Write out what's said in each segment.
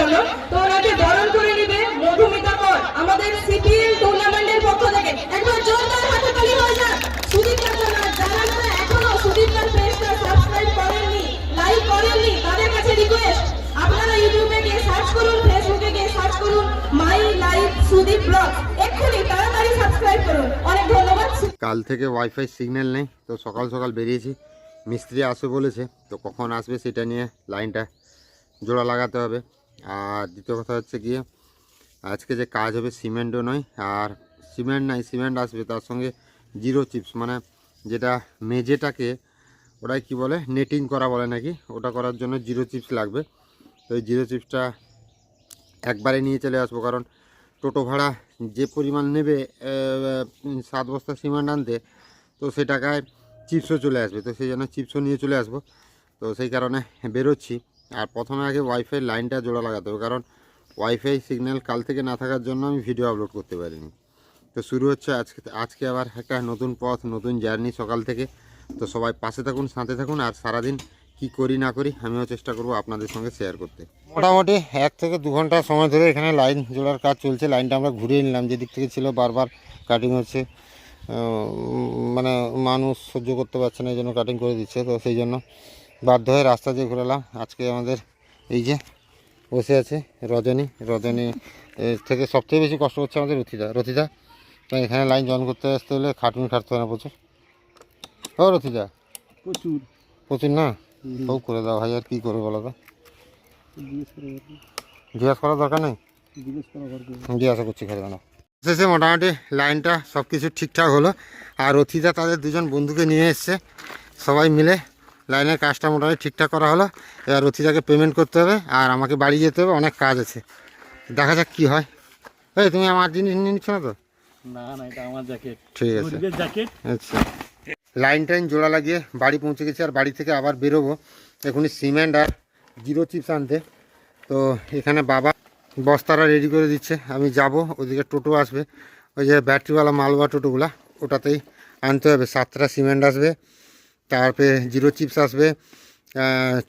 জন্য বরণ করে নেবে, মধুমিতা কর। আমাদের টুর্নামেন্টের পক্ষ থেকে একবার জোরদার সুদীপ যারা যারা এখনও পেজটা সাবস্ক্রাইব করেননি লাইক করেননি, তাদের কাছে রিকোয়েস্ট আপনারা ইউটিউবে গিয়ে সার্চ করুন ফেসবুকে গিয়ে সার্চ করুন মাই লাইফ সুদীপ ব্লগ এক্ষুনি তাড়াতাড়ি সাবস্ক্রাইব করুন। অনেক ধন্যবাদ কাল থেকে ওয়াইফাই সিগন্যাল নেই, তো সকাল সকাল বেরিয়েছি। মিস্ত্রি আসবে বলেছে, তো কখন আসবে সেটা নিয়ে লাইনটা জোড়া লাগাতে হবে। আর দ্বিতীয় কথা হচ্ছে গিয়ে, আজকে যে কাজ হবে সিমেন্টও নয়, আর সিমেন্ট নাই, সিমেন্ট আসবে, তার সঙ্গে জিরো চিপস মানে যেটা মেঝেটাকে ওটাই কি বলে নেটিং করা বলে নাকি, ওটা করার জন্য জিরো চিপস লাগবে। তো এই জিরো চিপসটা একবারে নিয়ে চলে আসব, কারণ টোটো ভাড়া যে পরিমাণ নেবে সাত বস্তা সিমেন্ট আনতে, তো সে টাকায় চিপসও চলে আসবে, তো সেই জন্য চিপসও নিয়ে চলে আসব। তো সেই কারণে বেরোচ্ছি। আর প্রথমে আগে ওয়াইফাই লাইনটা জোড়া লাগাতে হবে, কারণ ওয়াইফাই সিগন্যাল কাল থেকে না থাকার জন্য আমি ভিডিও আপলোড করতে পারিনি। তো শুরু হচ্ছে আজকে আজকে আবার একটা নতুন পথ, নতুন জার্নি সকাল থেকে। তো সবাই পাশে থাকুন, সাথে থাকুন, আর সারাদিন কি করি না করি আমিও চেষ্টা করব আপনাদের সঙ্গে শেয়ার করতে। মোটামুটি এক থেকে দু ঘণ্টা সময় ধরে এখানে লাইন জোড়ার কাজ চলছে লাইনটা আমরা ঘুরিয়ে নিলাম, যেদিক থেকে ছিল বারবার কাটিং হচ্ছে। মানে মানুষ সহ্য করতে পারছে না, এই জন্য কাটিং করে দিচ্ছে, তো সেই জন্য বাধ্য হয়ে রাস্তা দিয়ে ঘুরালাম। আজকে আমাদের এই যে বসে আছে রজনী। রজনী এর থেকে সবথেকে বেশি কষ্ট হচ্ছে আমাদের রথিদা। রথিদা তো এখানে লাইন জয়েন করতে আসতে হলে খাটুন খাটতে হয় না প্রচুর? ও রথিদা। প্রচুর। প্রচুর না? সব করে দাও ভাই আর কী করবে বলো তো? জিজ্ঞেস করার দরকার নেই। জিজ্ঞেস করছি খালি কেন শেষে মোটামুটি লাইনটা সব কিছু ঠিকঠাক হলো। আর রথিদা তাদের দুজন বন্ধুকে নিয়ে এসছে। সবাই মিলে লাইনের কাজটা মোটামুটি ঠিকঠাক করা হলো। এবার রথিদাকে পেমেন্ট করতে হবে আর আমাকে বাড়ি যেতে হবে অনেক কাজ আছে। দেখা যাক কী হয়। এই তুমি আমার জিনিস নিয়ে নিচ্ছ না তো? না না এটা আমার জ্যাকেট ঠিক আছে। জ্যাকেট আচ্ছা। লাইন টাইন জোড়া লাগিয়ে বাড়ি পৌঁছে গেছি আর বাড়ি থেকে আবার বেরোবো। এখনই সিমেন্ট আর জিরো চিপস আনতে। তো এখানে বাবা বস্তারা রেডি করে দিচ্ছে। আমি যাব ওদিকে টোটো আসবে। ওই যে ব্যাটারিওয়ালা মালবা টোটোগুলা ওটাতেই আনতে হবে। সাতটা সিমেন্ট আসবে। তারপরে জিরো চিপস আসবে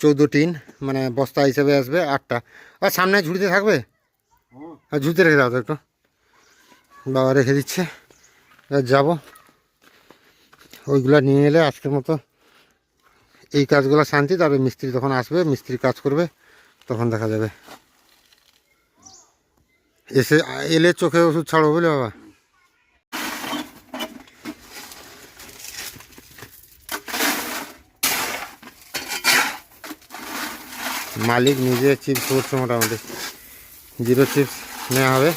চৌদ্দ টিন মানে বস্তা হিসেবে আসবে আটটা। আর সামনে ঝুড়িতে থাকবে? আর ঝুড়িতে রেখে দাও তো একটু। বাবা রেখে দিচ্ছে। এবার যাব। ওইগুলো নিয়ে এলে আজকের মতো এই কাজগুলো শান্তি তবে মিস্ত্রি তখন আসবে মিস্ত্রি কাজ করবে তখন দেখা যাবে। এসে এলে চোখে ওষুধ ছাড়বো বলে বাবা। মালিক নিজে চিপস করছে মোটামুটি। জিরো চিপস নেওয়া হবে।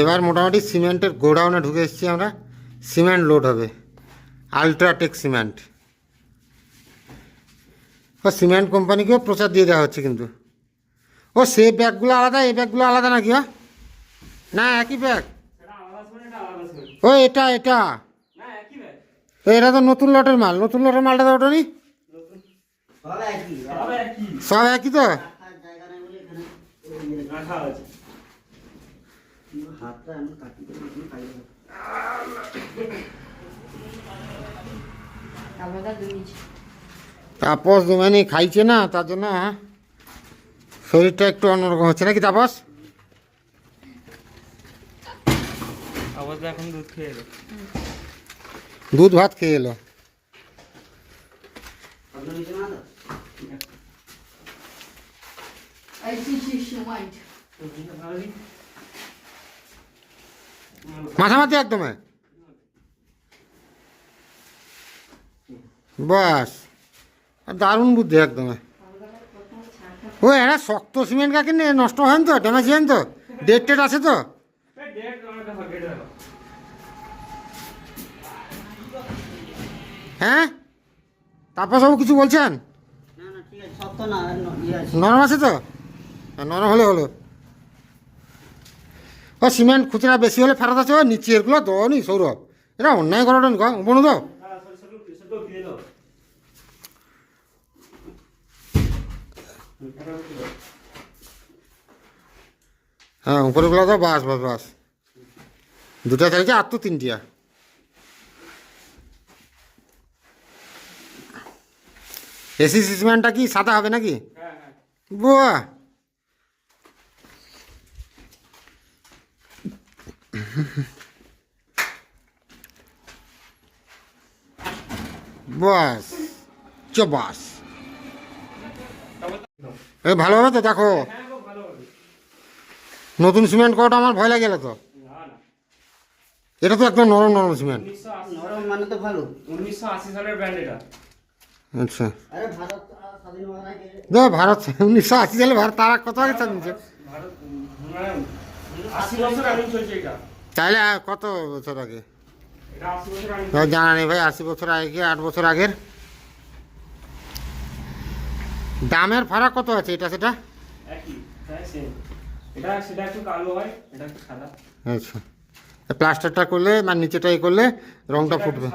এবার মোটামুটি সিমেন্টের গোডাউনে ঢুকে এসেছি আমরা। সিমেন্ট লোড হবে। আলট্রাটেক সিমেন্ট ও সিমেন্ট কোম্পানিকেও প্রচার দিয়ে দেওয়া হচ্ছে কিন্তু। ও, সে ব্যাগগুলো আলাদা, এই ব্যাগগুলো আলাদা নাকি হ্যাঁ? না, একই ব্যাগ? ও, এটা এটা। এটা তো নতুন লটের মাল। নতুন লটের মালটা তো ওটা নি সব একই তো? তাপস দুমানি খাইছে না তার জন্য শরীরটা একটু অন্যরকম হচ্ছে। নাকি তাপস এখন দুধ খেয়ে এলো। দুধ ভাত খেয়ে এলো। মাথামাতি একদম? বাস। দারুণ বুদ্ধি একদম। ও এরা শক্ত সিমেন্ট কাকে নষ্ট হয় তো? ড্যামেজ হয় তো? ডেট টেট আছে তো? হ্যাঁ? তারপর সব কিছু বলছেন? নরম আছে তো? হ্যাঁ, নরম হলে হলো। ও সিমেন্ট খুচরা বেশি হলে ফেরত আছে? নিচে এগুলো তো নি সৌরভ। এটা অন্যায় করাটা বনু দাও হ্যাঁ উপরেগুলো তো বাস বাস বাস দুটা চাইছে আর তো তিনটিয়া এসি সিসম্যানটা কি সাদা হবে নাকি হ্যাঁ হ্যাঁ বাহ বাস চবাস এ ভালো হবে তো? দেখো। নতুন সিমেন্ট করাটা আমার ভয় লাগে তো। এটা তো একদম নরম নরম সিমেন্ট। নরম মানে তো ভালো। উনিশশো আশি সালের ব্র্যান্ড এটা। আচ্ছা। আরে ভারত স্বাধীন আগে উনিশশো আশি সালে ভারত তারা কত আগে মানে চলছে এটা। তাহলে কত বছর আগে? জানা নেই ভাই আশি বছর আগে কি আট বছর আগের? দামের ফারাক কত আছে? এটা সেটা? আচ্ছা। প্লাস্টারটা করলে মানে নিচেটা এ করলে রংটা ফুটবে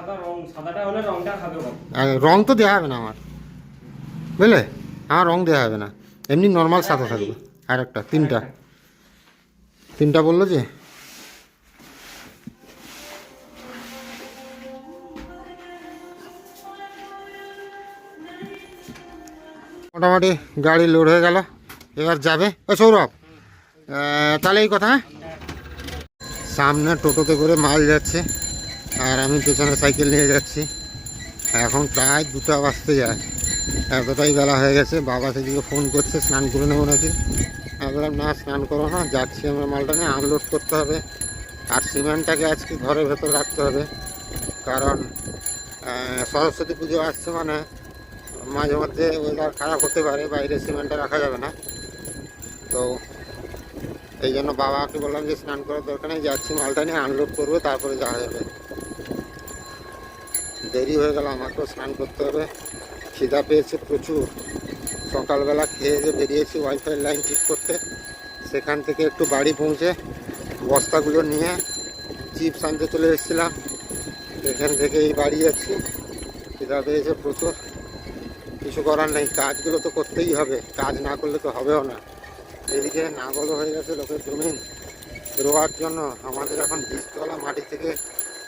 রং তো দেওয়া হবে না আমার। বুঝলে? আমার রং দেওয়া হবে না। এমনি নর্মাল সাদা থাকবে। আর একটা তিনটা। তিনটা বলল যে? মোটামুটি গাড়ি লোড হয়ে গেল। এবার যাবে। ও সৌরভ তাহলে এই কথা হ্যাঁ? সামনে টোটোতে করে মাল যাচ্ছে, আর আমি পেছনে সাইকেল নিয়ে যাচ্ছি। এখন প্রায় দুটা বাজতে যায়। এতটাই বেলা হয়ে গেছে। বাবা সেদিকে ফোন করছে, স্নান করে নেব নাকি? আমি বললাম, না, স্নান করো না, যাচ্ছি আমরা মালটা নিয়ে আনলোড করতে হবে। আর সিমেন্টটাকে আজকে ঘরের ভেতর রাখতে হবে। কারণ সরস্বতী পুজো আসছে মানে মাঝে মধ্যে ওয়েদার খারাপ হতে পারে, বাইরে সিমেন্টটা রাখা যাবে না। তো এই জন্য বাবাকে বললাম যে স্নান করার দরকার নেই, যাচ্ছি, মালটা নিয়ে আনলোড করব, তারপরে যাওয়া যাবে। দেরি হয়ে গেল আমাকেও স্নান করতে হবে। খিদা পেয়েছে প্রচুর। সকালবেলা খেয়ে যে বেরিয়েছি ওয়াইফাই লাইন ঠিক করতে, সেখান থেকে একটু বাড়ি পৌঁছে বস্তাগুলো নিয়ে চিপস আনতে চলে এসেছিলাম। এখান থেকে এই বাড়ি যাচ্ছি। খিদা পেয়েছে প্রচুর। কিছু করার নেই, কাজগুলো তো করতেই হবে, কাজ না করলে তো হবেও না। এদিকে নাগল হয়ে গেছে লোকের জমিন। রোয়ার জন্য আমাদের এখন বীজতলা মাটি থেকে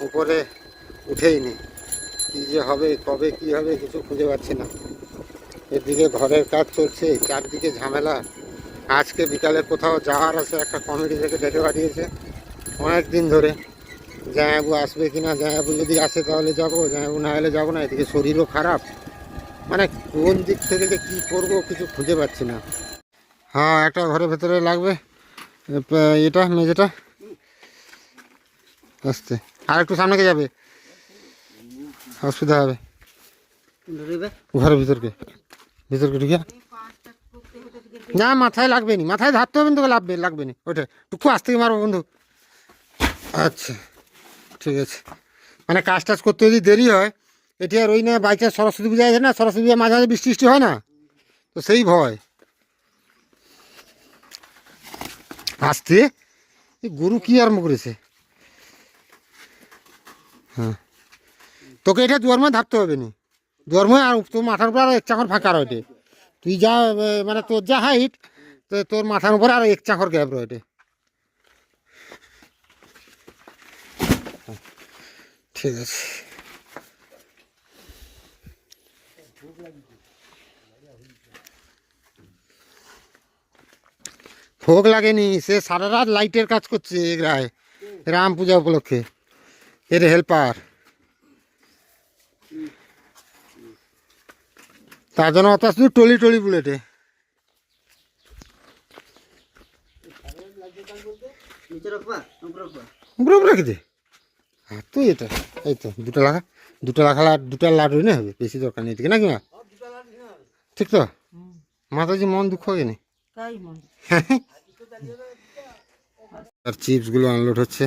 উপরে উঠেই নি কি যে হবে, কবে কি হবে কিছু খুঁজে পাচ্ছি না। এদিকে ঘরের কাজ চলছে, চারদিকে ঝামেলা। আজকে বিকালে কোথাও যাওয়ার আছে, একটা কমিটি থেকে ডেকে পাঠিয়েছে। অনেক দিন ধরে। জামাইবাবু আসবে কি না জামাইবাবু যদি আসে তাহলে যাব, জামাইবাবু না এলে যাব না, এদিকে শরীরও খারাপ। মানে কোন দিক থেকে যে কী করব কিছু খুঁজে পাচ্ছি না। হ্যাঁ একটা ঘরের ভেতরে লাগবে। এটা মেঝেটা। আসতে আর একটু সামনে কে যাবে। অসুবিধা হবে। ঘরের ভিতরকে। ভিতরকে ঢুকে। না মাথায় লাগবে নি। মাথায় ধরতে হবে তোকে লাগবে লাগবে না। ওটা টুকু আস্তে মারবো বন্ধু। আচ্ছা ঠিক আছে। মানে কাজ টাজ করতে যদি দেরি হয় এটি আর ওই না বাইচান্স সরস্বতী পূজা আছে না সরস্বতী পূজা মাঝে মাঝে বৃষ্টি হয় না? তো সেই ভয়। আসতে গরু কি আরম্ভ করেছে হ্যাঁ তোকে এটা দুয়ার মধ্যে ধরতে হবে নি? দুয়ার মধ্যে আর তোর মাথার উপর আরও এক চাকর ফাঁকা রয়েছে তুই যা মানে তোর যা হাইট তো তোর মাথার উপরে আরও এক চাকর গ্যাপ রয়েছে ঠিক আছে। ভোগ লাগেনি সে সারা রাত লাইটের কাজ করছে এগরায় রাম পূজা উপলক্ষে এর হেল্পার তার জন্য অত শুধু টলি টলি বুলেটে। নিচে রাখবা উপরে রাখবা। উপরে উপরে রেখে দে। তুই এটা এই তো দুটো লাখা দুটো লাখা লাট দুটো লাট হইলে হবে বেশি দরকার নেই এদিকে নাকি মা? ঠিক তো? মাতাজি মন দুঃখ হয়ে নি তাই মন আর চিপসগুলো আনলোড হচ্ছে।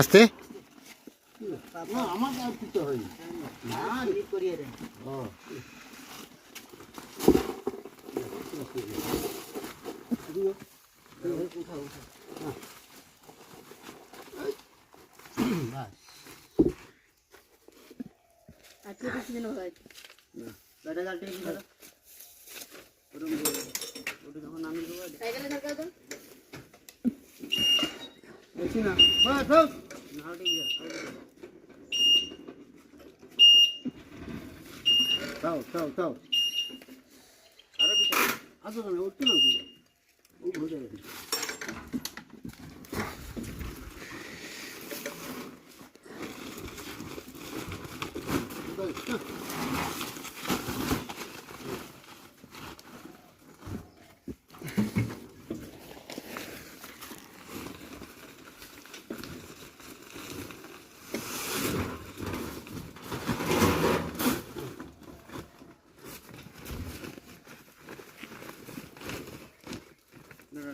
আসতে? না আমার আর তাও আরও আসো না উঠতে না ও হয়ে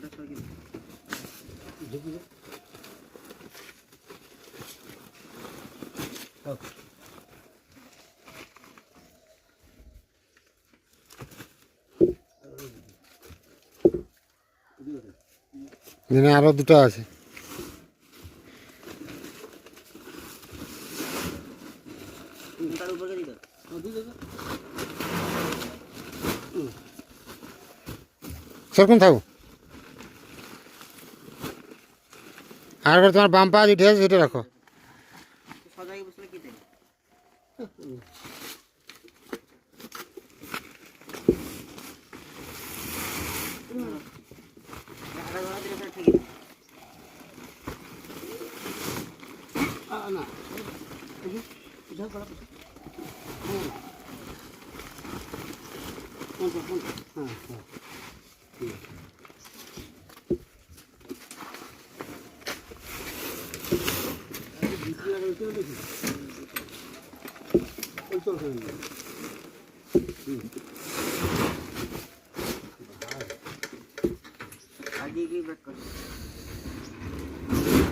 যাবে এখানে আরও দুটো আছে তার উপরে দিতে দিতে সেরকম থাকো আর এবার তোমার বাম পা যেটা আছে সেটা রাখো। হ্যাঁ হ্যাঁ আজকে কি ব্যাক করো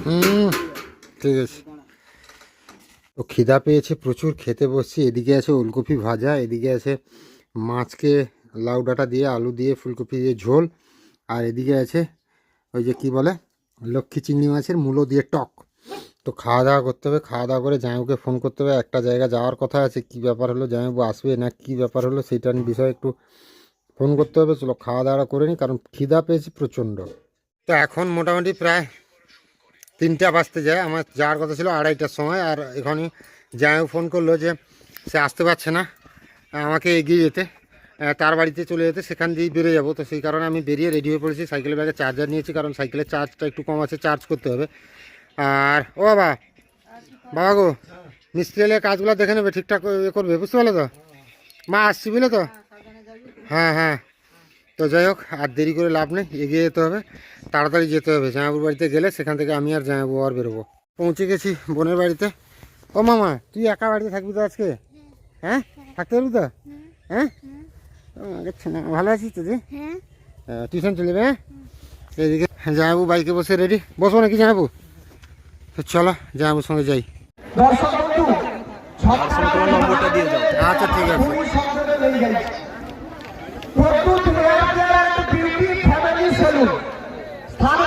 হুম, ঠিক আছে। তো খিদা পেয়েছে প্রচুর, খেতে বসছি। এদিকে আছে ওলকপি ভাজা, এদিকে আছে মাছকে লাউ ডাঁটা দিয়ে, আলু দিয়ে, ফুলকপি দিয়ে ঝোল, আর এদিকে আছে ওই যে কি বলে, লক্ষ্মী চিংড়ি মাছের মূলো দিয়ে টক। তো খাওয়া দাওয়া করতে হবে, খাওয়া দাওয়া করে জামাইকে ফোন করতে হবে, একটা জায়গা যাওয়ার কথা আছে, কি ব্যাপার হলো জামাইবাবু আসবে না, কি ব্যাপার হলো সেটার বিষয়ে একটু ফোন করতে হবে, চলো খাওয়া দাওয়া করে নিই কারণ খিদা পেয়েছি প্রচণ্ড। তো এখন মোটামুটি প্রায় তিনটা বাজতে যায়, আমার যাওয়ার কথা ছিল আড়াইটার সময়, আর এখানে জামাইও ফোন করল যে সে আসতে পারছে না, আমাকে এগিয়ে যেতে তার বাড়িতে চলে যেতে, সেখান দিয়েই বেরিয়ে যাব, তো সেই কারণে আমি বেরিয়ে রেডি হয়ে পড়েছি, সাইকেলের ব্যাগে চার্জার নিয়েছি, কারণ সাইকেলের চার্জটা একটু কম আছে চার্জ করতে হবে। আর ও বাবা বাবা গো মিস্ত্রি এলে কাজগুলো দেখে নেবে ঠিকঠাক ইয়ে করবে বুঝতে পারলে তো? মা আসছি বুঝলে তো? হ্যাঁ হ্যাঁ। তো যাই হোক আর দেরি করে লাভ নেই এগিয়ে যেতে হবে তাড়াতাড়ি যেতে হবে। জামাইবাবুর বাড়িতে গেলে সেখান থেকে আমি আর জামাইবাবু আর বেরোবো। পৌঁছে গেছি বোনের বাড়িতে। ও মামা তুই একা বাড়িতে থাকবি তো আজকে? হ্যাঁ? থাকতে পারবি তো? হ্যাঁ? আচ্ছা না ভালো আছিস তো তুই? টিউশন চলে যাবে হ্যাঁ? এদিকে জামাইবাবু বাইকে বসে রেডি। বসবো নাকি জামাইবাবু? তো চলো জামাইবাবুর সঙ্গে যাই আচ্ছা ঠিক আছে প্রত্যুত মেয়াদের বিউটি ফ্যামিলি সেলুন স্থান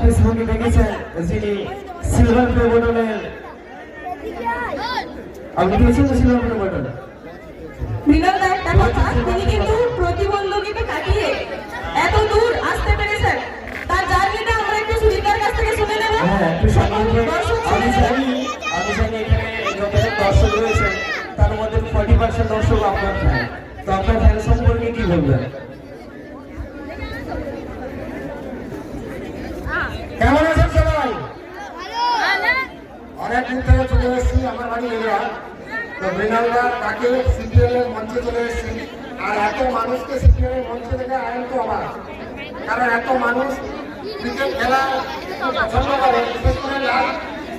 ফেসবুকে দেখেছেন যিনি সিলভার প্লে বটনের আপনি দেখেছেন তো সিলভার প্লে বটন তিনি কিন্তু প্রতিবন্ধকতা কাটিয়ে এত দূর আসতে পেরেছেন। তার জার্নিটা আমরা একটু কাছ থেকে শুনে নেব। হ্যাঁ দর্শক আমি জানি আমি জানি এখানে যতজন দর্শক রয়েছে তার মধ্যে ফর্টি পার্সেন্ট দর্শক আপনার ফ্যান তো আপনার ফ্যান সম্পর্কে কি বলবেন কেমন আছেন সবাই অনেক দিন থেকে চলে এসেছি, আমার বাড়ি এরা তো মৃণালদা, তাকে সিপিএল মঞ্চে চলে এসেছি। আর এত মানুষকে সিপিএল এর মঞ্চে দেখে আইন তো অবাক। কারণ এত মানুষ ক্রিকেট খেলা পছন্দ করে, বিশেষ করে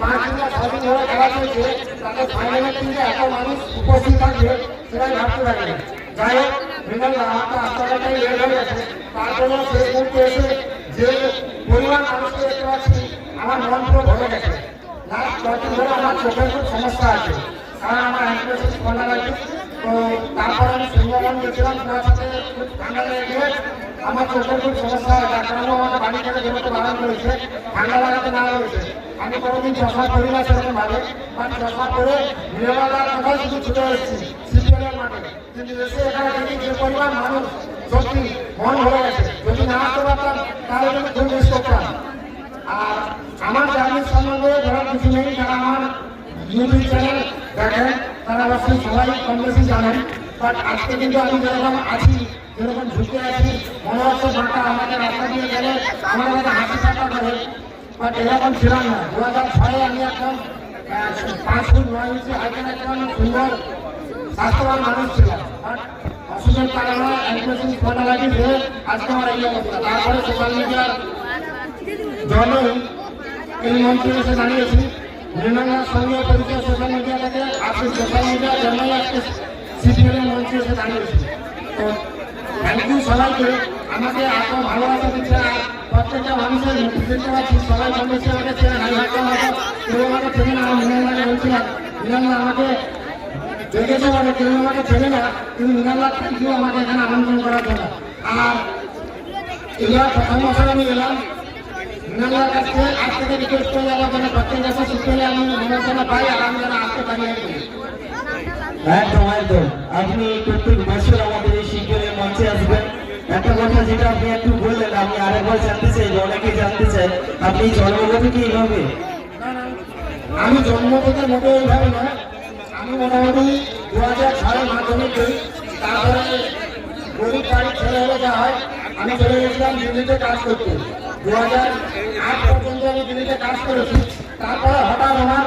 পাঁচ দিন বা ছ দিন ধরে খেলা চলছে। তাতে ফাইনালের দিকে এত মানুষ উপস্থিত থাকবে সেটাই ভাবতে পারে যাই হোক, মৃণালদা আমাকে আস্তাটাই লেট হয়ে গেছে। তার জন্য শেষ মুহূর্তে এসে যে পরিমাণ মানুষকে দেখতে পাচ্ছি, আমার মন পুরো ভরে গেছে। লাস্ট আমার চোখের খুব সমস্যা আছে কারণ আমার অ্যান্টিবায়োটিক ঠান্ডা লেগে আমার চোখের সমস্যা হয় তার কারণে আমার বাড়ি হয়েছে আমি কোনোদিন চশমা করি না সেরকম ভাবে বাট চশমা করে শুধু ছুটে এসেছি মানুষ সত্যি মন ভরে গেছে যদি না আসতে পারতাম তাহলে আর আমার জার্নির সম্বন্ধে ধরার কিছু নেই, যারা আমার ইউটিউব চ্যানেল দেখেন, তারা অবশ্যই সবাই কম বেশি জানেন। বাট আজকে কিন্তু আমি যেরকম আছি, যেরকম ঝুঁকে আছি, মনে হচ্ছে বাঁকা আমাকে রাস্তা দিয়ে গেলে আমার কাছে হাসি টাকা করে। বাট এরকম ছিলাম না। দু হাজার ছয়ে আমি একদম পাঁচ ফুট নয় ইঞ্চি হাইটের একদম সুন্দর, স্বাস্থ্যবান মানুষ ছিলাম। বাট অসুখের কারণে অ্যাডমিশন ফোটা লাগিয়ে আজকে আমার এই অবস্থা। তারপরে সোশ্যাল মিডিয়ার জন্যই এই মঞ্চে দাঁড়িয়েছি মৃণাঙ্গার সঙ্গে পরিচয় সোশ্যাল মিডিয়া থেকে সোশ্যাল মিডিয়ার জন্যই আজকে সিপিএলের মঞ্চে এসে দাঁড়িয়েছি তো আমাকে এত ভালোবাসা দিচ্ছে প্রত্যেকটা মানুষের দেখতে পাচ্ছি সবাই কম আমাকে আমাকে চেনে না আমি মৃণাঙ্গাকে বলছিলাম মৃণাঙ্গা আমাকে দেখেছে মানে কেউ আমাকে চেনে না, কিন্তু মৃণাঙ্গা থ্যাংক ইউ আমাকে এখানে আমন্ত্রণ করার জন্য। আর এবার প্রথম বছর আমি এলাম মৃণাঙ্গার কাছ আজ থেকে রিকোয়েস্ট করে যাওয়ার জন্য প্রত্যেক বছর শিখতে আমি নিমন্ত্রণ পাই আর আমি যেন আসতে পারি একদম একদম আপনি প্রত্যেক বছর আমাদের এই শিল্পের মঞ্চে আসবেন। একটা কথা যেটা আপনি একটু বললেন আমি আরেকবার জানতে চাই অনেকে জানতে চাই আপনি জন্মগত কি এইভাবে? আমি জন্ম থেকে মোটেও এইভাবে নয় আমি মোটামুটি দু হাজার ছয় মাধ্যমিক দিই তারপরে গরিব বাড়ির ছেলে হলে যা হয় আমি চলে গেছিলাম দিল্লিতে কাজ করতে। দু হাজার আট পর্যন্ত আমি কাজ করেছি। তারপরে হঠাৎ আমার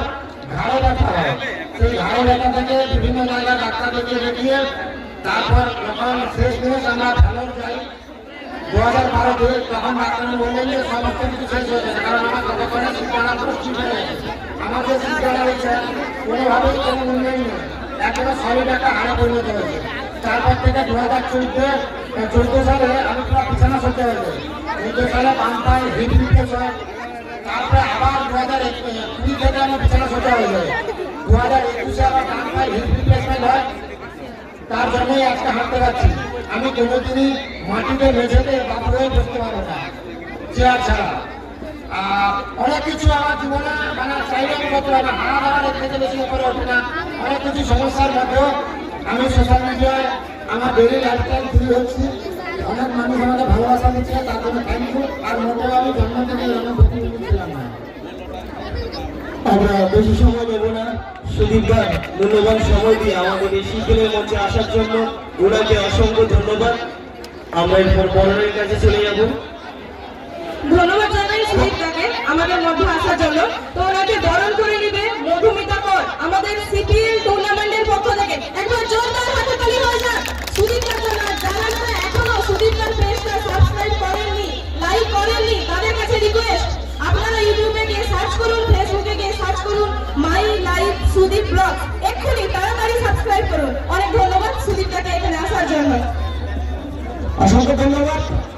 ঘাড়ে সেই ঘাড়ে থেকে বিভিন্ন জায়গায় ডাক্তারদেরকে দেখিয়ে তারপর যখন শেষ দিনে আমরা ভ্যালোর যাই দু হাজার বারোতে তখন ডাক্তার বললেন যে সমস্ত কিছু শেষ হয়ে গেছে। কারণ আমার ততক্ষণে শিক্ষাটা পুরো ঠিক হয়ে গেছে। আমার কোনোভাবেই কোনো উন্নয়ন নেই। একেবারে সবই হয়েছে। তারপর থেকে দু হাজার চোদ্দ চোদ্দ সালে আমি পুরো বিছানা সত্যি হয়েছে চোদ্দ সালে পায়ে হিট তারপরে আবার দু হাজার কুড়ি থেকে আমার বিছানা সত্যি হয়ে যায় দু হাজার একুশে আবার ডান পায়ে হিট হয়। তার জন্যই আজকে হাঁটতে পারছি আমি কোনোদিনই মাটিতে মেঝেতে বাপুরে বসতে পারব না। চেয়ার ছাড়া। অনেক কিছু আমার জীবনে মানে চাইলে আমি করতে পারব হাড়া হাড়া থেকে বেশি করে ওঠে না। অনেক কিছু সমস্যার মধ্যেও আমি সোশ্যাল মিডিয়ায় আমার ডেলি লাইফস্টাইল তুলে হচ্ছি। অনেক মানুষ আমাকে ভালোবাসা দিচ্ছে, তার জন্য থ্যাংক ইউ আর মোটেও আমি জন্ম থেকে ছিলাম। না আমরা বেশি সময় নেব না। সুদীপ ভাই মূল্যবান সময় দিয়ে আমাদের এই শিল্পের মঞ্চে আসার জন্য ওনাকে অসংখ্য ধন্যবাদ। আমরা এরপর বড়ের কাছে চলে যাব। ধন্যবাদ জানাই সুদীপদাকে আমাদের মধ্যে আসার জন্য। তো ওনাকে বরণ করে নিবে মধুমিতা কর। আমাদের সিপিএল অসংখ্য ধন্যবাদ।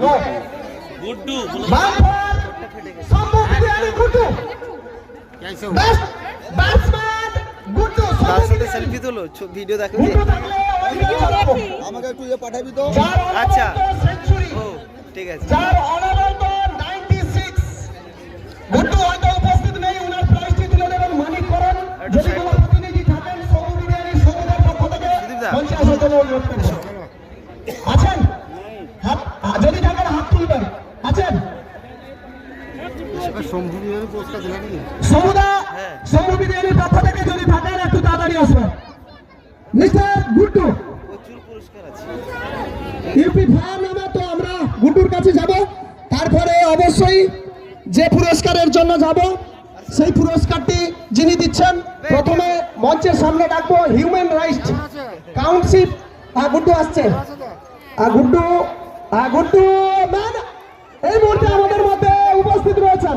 নো গুড্ডু মাফার সম্ভব গুড্ডু। ব্যাটসম্যান গুড্ডু তার সাথে সেলফি তোলো ভিডিও দেখো আমাকে একটু ইয়ে পাঠাবি তো? আচ্ছা। ও ঠিক আছে। যার অনারেবল 96 গুড্ডু হয়তো উপস্থিত নেই উনার প্রাইজটি তুলে দেবেন মানিক করণ যদি কোনো প্রতিনিধি থাকেন সৌর বিরিয়ানি সৌদের পক্ষ থেকে মঞ্চে আসার অনুরোধ করছি আছেন হাত আ- যদি থাকেন হাত তুলবেন আছেন সমুদা সমু বিরিয়ানির পক্ষ থেকে যদি থাকেন একটু তাড়াতাড়ি আসবেন। মিস্টার গুড্ডু। ইউপি তো আমরা গুড্ডুর কাছে যাব। তারপরে অবশ্যই যে পুরস্কারের জন্য যাব সেই পুরস্কারটি যিনি দিচ্ছেন প্রথমে মঞ্চের সামনে ডাকবো হিউম্যান রাইটস কাউন্সিল গুড্ডু আসছে। গুড্ডু গুড্ডু ম্যান এই মুহূর্তে আমাদের মধ্যে উপস্থিত রয়েছেন।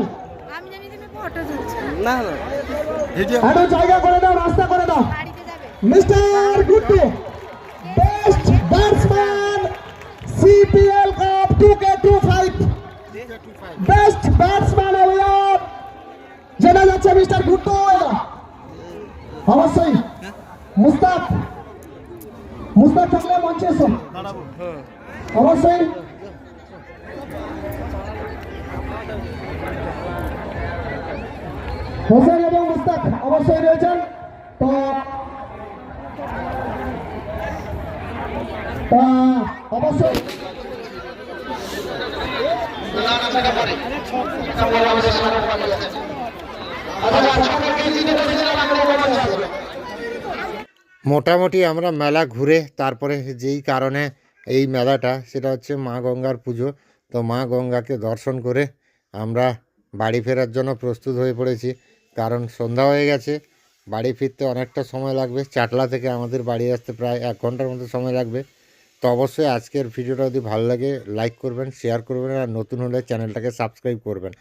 ফটো জায়গা করে দাও রাস্তা করে দাও। বাড়িতে যাবে। Mister Guddu best batsman CPL cup two K two five best batsman award জানা যাচ্ছে মিস্টার গুড্ডু। অবশ্যই। মুস্তাক। মুস্তাক থাকলে মঞ্চে এসো। অবশ্যই। হোসেন এবং মুস্তাক অবশ্যই রয়েছেন। তো অবশ্যই। মোটামুটি আমরা মেলা ঘুরে তারপরে যেই কারণে এই মেলাটা, সেটা হচ্ছে মা গঙ্গার পুজো। তো মা গঙ্গাকে দর্শন করে আমরা বাড়ি ফেরার জন্য প্রস্তুত হয়ে পড়েছি। কারণ সন্ধ্যা হয়ে গেছে, বাড়ি ফিরতে অনেকটা সময় লাগবে। চাটলা থেকে আমাদের বাড়ি আসতে প্রায় এক ঘণ্টার মতো সময় লাগবে। তো অবশ্যই আজকের ভিডিওটা যদি ভালো লাগে লাইক করবেন শেয়ার করবেন, আর নতুন হলে চ্যানেলটাকে সাবস্ক্রাইব করবেন।